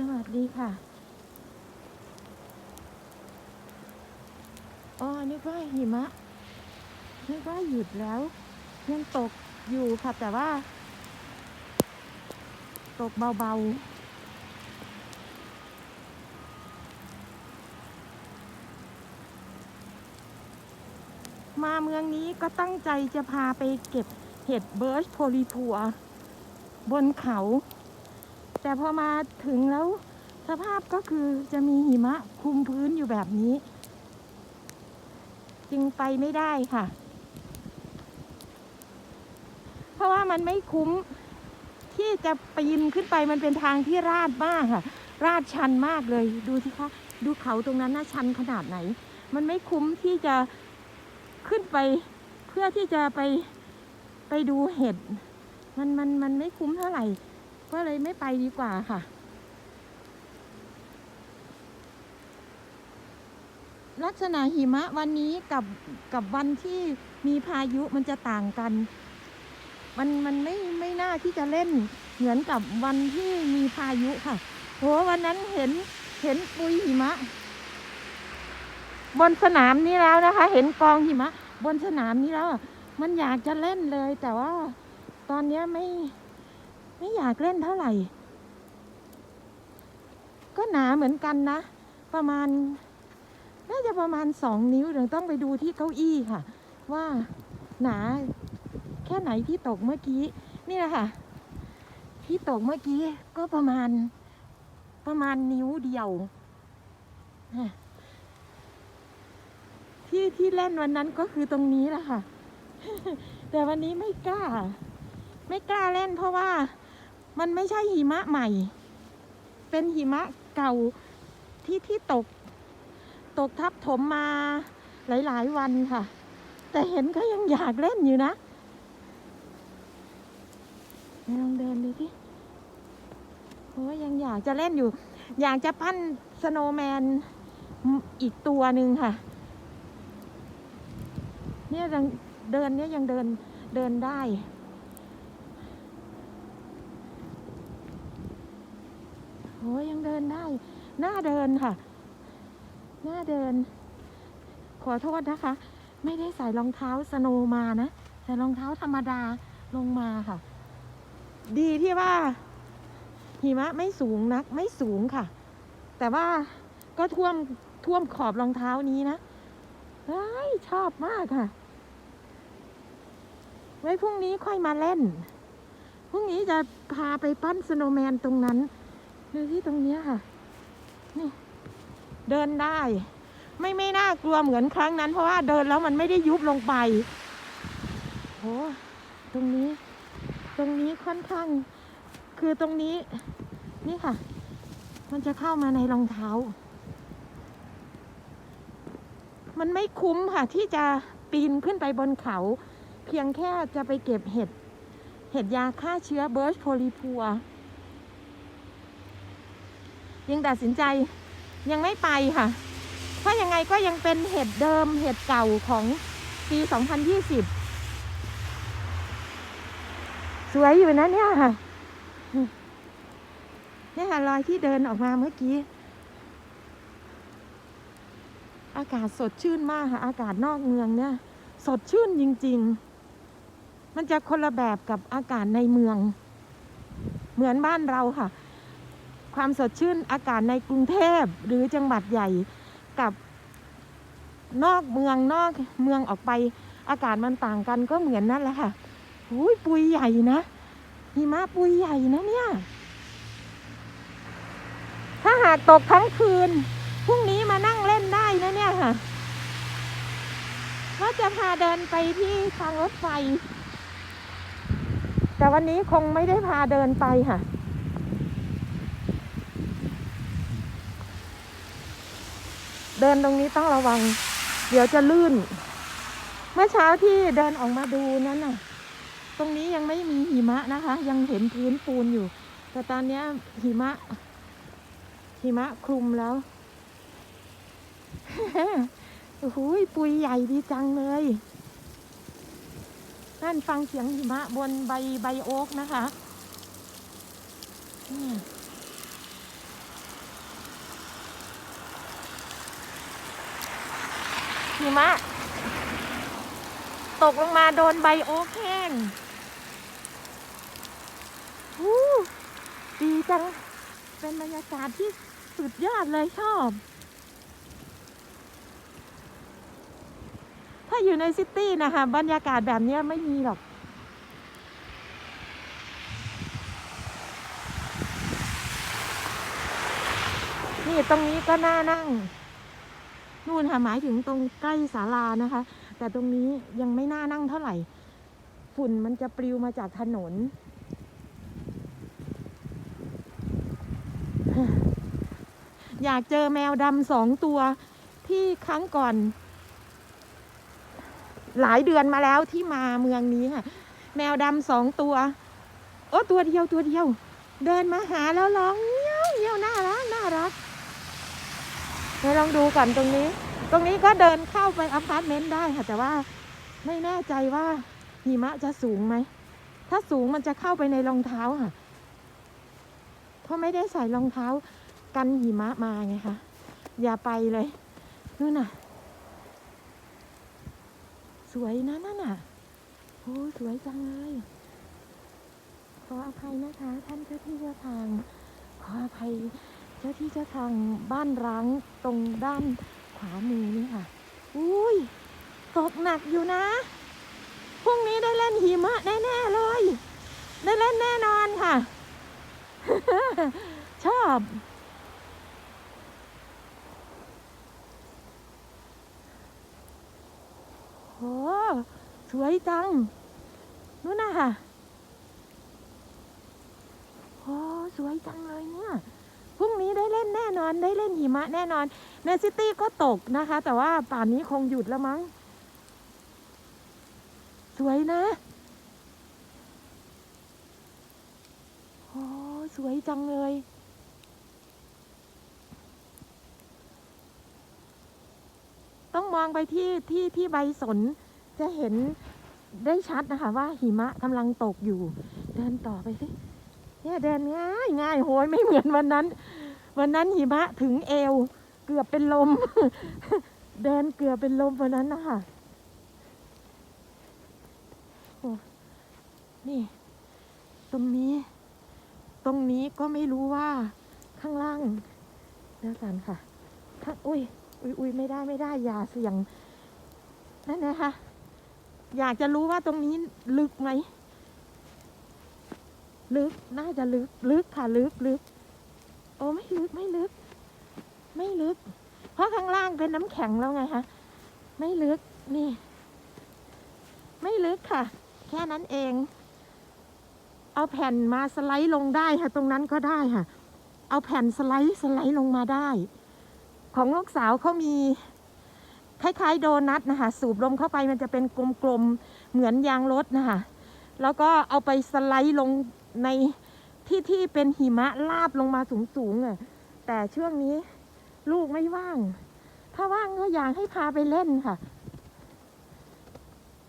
สวัสดีค่ะอ๋อนึกว่าหิมะนึกว่าหยุดแล้ว ยังตกอยู่ค่ะ แต่ว่า ตกเบาๆมาเมืองนี้ก็ตั้งใจจะพาไปเก็บเห็ดเบิร์ชโพลีพัว บนเขา แต่พอมาถึงแล้วสภาพก็คือจะมีหิมะคลุมพื้นอยู่แบบนี้ จึงไปไม่ได้ค่ะ เพราะว่ามันไม่คุ้มที่จะปีนขึ้นไปมันเป็นทางที่ราดมากค่ะ ราดชันมากเลยดูสิคะดูเขาตรงนั้นน่าชันขนาดไหน มันไม่คุ้มที่จะขึ้นไปเพื่อที่จะไปไปดูเห็ด มันมันมันไม่คุ้มเท่าไหร่ ก็เลยไม่ไปดีกว่าค่ะ ลักษณะหิมะวันนี้กับกับวันที่มีพายุมันจะต่างกัน มันมันไม่ไม่น่าที่จะเล่นเหมือนกับวันที่มีพายุค่ะโหวันนั้นเห็นเห็นปุยหิมะ บนสนามนี้แล้วนะคะ เห็นกองหิมะ บนสนามนี้แล้ว มันอยากจะเล่นเลย แต่ว่าตอนนี้ไม่ ไม่อยากเล่นเท่าไหร่ ก็หนาเหมือนกันนะ ประมาณ น่าจะประมาณสองนิ้วเดี๋ยวต้องไปดูที่เก้าอี้ค่ะ ว่าหนาแค่ไหนที่ตกเมื่อกี้ นี่แหละค่ะ ที่ตกเมื่อกี้ก็ประมาณประมาณนิ้วเดียว ที่ที่เล่นวันนั้นก็คือตรงนี้แหละค่ะ แต่วันนี้ไม่กล้า ไม่กล้าเล่นเพราะว่า มันไม่ใช่หิมะใหม่ เป็นหิมะเก่าที่ที่ตก ตกทับถมมาหลาย ๆ วันค่ะ แต่เห็นก็ยังอยากเล่นอยู่นะลองเดินดูที่เพราะว่ายังอยากจะเล่นอยู่ อยากจะปั้นสโนว์แมนอีกตัวหนึ่งค่ะ เนี่ยยังเดินเนี่ยยังเดินเดินได้ อ้ยยังเดินได้ หน้าเดินค่ะ หน้าเดิน ขอโทษนะคะ ไม่ได้ใส่รองเท้าสโนมานะใส่รองเท้าธรรมดาลงมาค่ะ ดีที่ว่า หิมะไม่สูงนัก ไม่สูงค่ะ แต่ว่าก็ท่วมท่วมขอบรองเท้านี้นะเฮ้ยชอบมากค่ะ ไว้พรุ่งนี้ค่อยมาเล่น พรุ่งนี้จะพาไปปั้นสโนแมนตรงนั้น ดูที่ตรงเนี้ค่ะ นี่ เดินได้ ไม่ไม่น่ากลัวเหมือนครั้งนั้น เพราะว่าเดินแล้วมันไม่ได้ยุบลงไปโอ้ตรงนี้ ตรงนี้ค่อนข้าง คือตรงนี้ นี่ค่ะ มันจะเข้ามาในรองเท้า มันไม่คุ้มค่ะ ที่จะปีนขึ้นไปบนเขา เพียงแค่จะไปเก็บเห็ด เห็ดยาฆ่าเชื้อเบิร์ชโพลีพัว ยังตัดสินใจยังไม่ไปค่ะเพราะยังไงก็ยังเป็นเห็ดเดิมเห็ดเก่าของปี 2020 สวยอยู่นะเนี่ยค่ะเนี่ยค่ะรอยที่เดินออกมาเมื่อกี้ อากาศสดชื่นมากค่ะ อากาศนอกเมืองเนี่ย สดชื่นจริง ๆ มันจะคนละแบบกับอากาศในเมือง เหมือนบ้านเราค่ะ ความสดชื่นอากาศในกรุงเทพหรือจังหวัดใหญ่กับนอกเมืองนอกเมืองออกไป อากาศมันต่างกันก็เหมือนนั่นแหละค่ะหุยปุยใหญ่นะหิมะปุยใหญ่นะเนี่ย ถ้าหากตกทั้งคืนพรุ่งนี้มานั่งเล่นได้นะเนี่ยค่ะก็จะพาเดินไปที่ทางรถไฟ แต่วันนี้คงไม่ได้พาเดินไปค่ะ ดินตรงนี้ต้องระวัง เดี๋ยวจะลื่น เมื่อเช้าที่เดินออกมาดูนั้นน่ะ ตรงนี้ยังไม่มีหิมะนะคะ ยังเห็นพื้นปูนอยู่ แต่ตอนนี้หิมะ หิมะคลุมแล้วโอ้โหปุยใหญ่ดีจังเลยนั่นฟังเสียงหิมะบนใบใบโอ๊กนะคะ นี่ หิมะ ตกลงมาโดนใบโอ๊กแห้งดีจัง เป็นบรรยากาศที่สุดยอดเลยชอบ ถ้าอยู่ในซิตี้นะคะ บรรยากาศแบบนี้ไม่มีหรอกนี่ตรงนี้ก็น่านั่ง นู่นค่ะหมายถึงตรงใกล้ศาลานะคะ แต่ตรงนี้ยังไม่น่านั่งเท่าไหร่ ฝุ่นมันจะปลิวมาจากถนน อยากเจอแมวดำสองตัวที่ครั้งก่อน หลายเดือนมาแล้วที่มาเมืองนี้ค่ะ แมวดำสองตัว โอ้ตัวเดียวตัวเดียว เดินมาหาแล้วร้องเงี้ยวเงี้ยวน่ารักน่ารัก ไปลองดูก่อนตรงนี้ ตรงนี้ก็เดินเข้าไปอพาร์ตเมนต์ได้ค่ะ แต่ว่าไม่แน่ใจว่าหิมะจะสูงไหม ถ้าสูงมันจะเข้าไปในรองเท้าค่ะ เพราะไม่ได้ใส่รองเท้ากันหิมะมาไงคะ อย่าไปเลยนู่นน่ะ สวยนะนั่นน่ะโอ้สวยจังเลยขออภัยนะคะ ท่านเจ้าที่เจ้าทาง ขออภัย เจ้าที่เจ้าทางบ้านร้างตรงด้านขวามือนี่ค่ะ อุ้ยตกหนักอยู่นะ พรุ่งนี้ได้เล่นหิมะแน่ๆเลย ได้เล่นแน่นอนค่ะ ชอบโหสวยจังนู่นน่ะค่ะโอ้สวยจังเลยเนี่ย พรุ่งนี้ได้เล่นแน่นอนได้เล่นหิมะแน่นอนในซิตี้ก็ตกนะคะ แต่ว่าป่านนี้คงหยุดแล้วมั้ง สวยนะโอ้สวยจังเลยต้องมองไปที่ที่ที่ใบสนจะเห็นได้ชัดนะคะว่าหิมะกำลังตกอยู่ เดินต่อไปสิ เนี่ยเดินง่ายง่ายโหยไม่เหมือนวันนั้น วันนั้นหิมะถึงเอว เกือบเป็นลม เดินเกือบเป็นลมวันนั้นนะคะโอ้นี่ ตรงนี้ ตรงนี้ก็ไม่รู้ว่าข้างล่างเดี๋ยวกันค่ะข้าอุ้ยอุ้ยอุ้ยไม่ได้ไม่ได้อย่าเสี่ยงนั่นนะคะอยากจะรู้ว่าตรงนี้ลึกไหม ลึกน่าจะลึกลึกค่ะลึกลึกโอ้ไม่ลึกไม่ลึก ไม่ลึก เพราะข้างล่างเป็นน้ำแข็งแล้วไงคะไม่ลึกนี่ ไม่ลึกค่ะ แค่นั้นเอง เอาแผ่นมาสไลด์ลงได้ค่ะ ตรงนั้นก็ได้ค่ะ เอาแผ่นสไลด์สไลด์ลงมาได้ ของลูกสาวเขามีคล้ายๆโดนัทนะคะ สูบลมเข้าไปมันจะเป็นกลมๆเหมือนยางรถนะคะแล้วก็เอาไปสไลด์ลง ในที่ที่เป็นหิมะลาบลงมาสูงๆอะแต่ช่วงนี้ลูกไม่ว่าง ถ้าว่างก็อยากให้พาไปเล่นค่ะ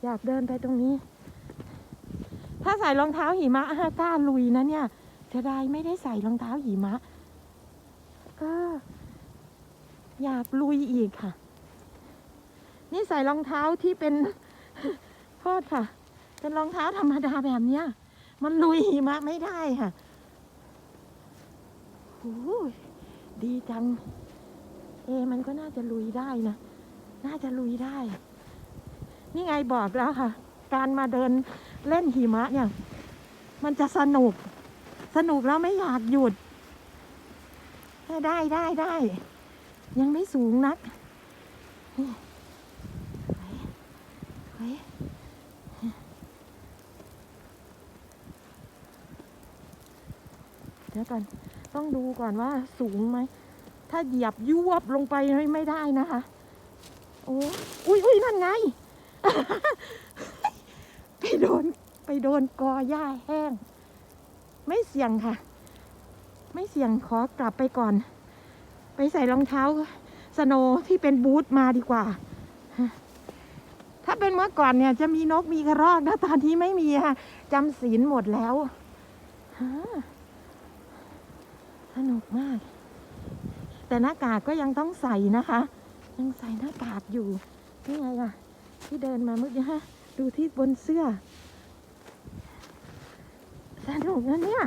อยากเดินไปตรงนี้ ถ้าใส่รองเท้าหิมะฮากล้าลุยนะเนี่ยจะได้ไม่ได้ใส่รองเท้าหิมะ ก็ อยากลุยอีกค่ะ นี่ใส่รองเท้าที่เป็นโทษค่ะ เป็นรองเท้าธรรมดาแบบเนี้ย มันลุยหิมะไม่ได้ค่ะโอ้ยดีจัง เอ มันก็น่าจะลุยได้นะ น่าจะลุยได้ นี่ไงบอกแล้วค่ะ การมาเดินเล่นหิมะเนี่ย มันจะสนุก สนุกแล้วไม่อยากหยุด ได้ได้ได้ ยังไม่สูงนักนี่สวยสวย เดี๋ยวก่อนต้องดูก่อนว่าสูงไหม ถ้าเหยียบยวบลงไปไม่ได้นะคะ โอ้อุ้ยอุ้ยนั่นไง ไปโดนไปโดนกอหญ้าแห้ง ไม่เสี่ยงค่ะ ไม่เสี่ยงขอกลับไปก่อน ไปใส่รองเท้าสโนว์ที่เป็นบูทมาดีกว่า ถ้าเป็นเมื่อก่อนเนี่ย จะมีนกมีกระรอกนะตอนนี้ไม่มีค่ะจำศีลหมดแล้วฮะ สนุกมาก แต่หน้ากากก็ยังต้องใส่นะคะ ยังใส่หน้ากากอยู่นี่ไงอะที่เดินมาเมื่อกี้ฮะดูที่บนเสื้อ สนุกนะเนี่ย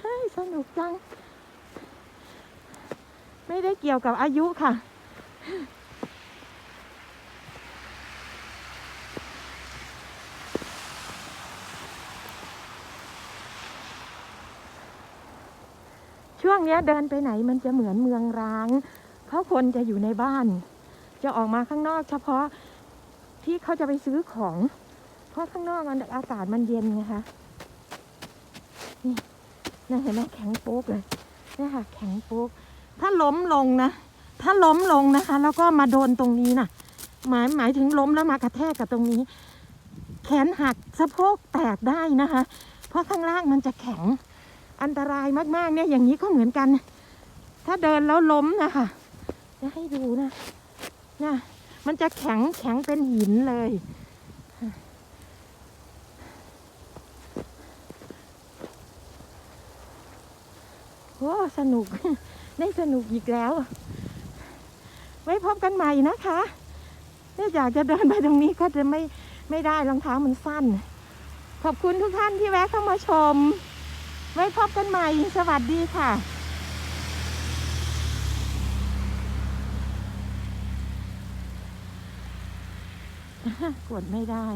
เฮ้ยสนุกจัง ไม่ได้เกี่ยวกับอายุค่ะ วงนี้เดินไปไหนมันจะเหมือนเมืองร้าง เพราะคนจะอยู่ในบ้าน จะออกมาข้างนอกเฉพาะที่เขาจะไปซื้อของ เพราะข้างนอกมันอากาศมันเย็นไงคะนี่นี่เห็นไหมแข็งโป๊กเลยนี่ค่ะ แข็งโป๊กถ้าล้มลงนะถ้าล้มลงนะคะ แล้วก็มาโดนตรงนี้นะหมายหมายถึงล้มแล้วมากระแทกกับตรงนี้ แขนหักสะโพกแตกได้นะคะ เพราะข้างล่างมันจะแข็ง อันตรายมากๆเนี่ยอย่างนี้ก็เหมือนกัน ถ้าเดินแล้วล้มนะคะจะให้ดูนะนะมันจะแข็งแข็งเป็นหินเลย โอ้สนุก ได้สนุกอีกแล้ว ไว้พบกันใหม่นะคะถ้าอยากจะเดินไปตรงนี้ก็จะไม่ไม่ได้รองเท้ามันสั้น ขอบคุณทุกท่านที่แวะเข้ามาชม ไว้พบกันใหม่ สวัสดีค่ะกดไม่ได้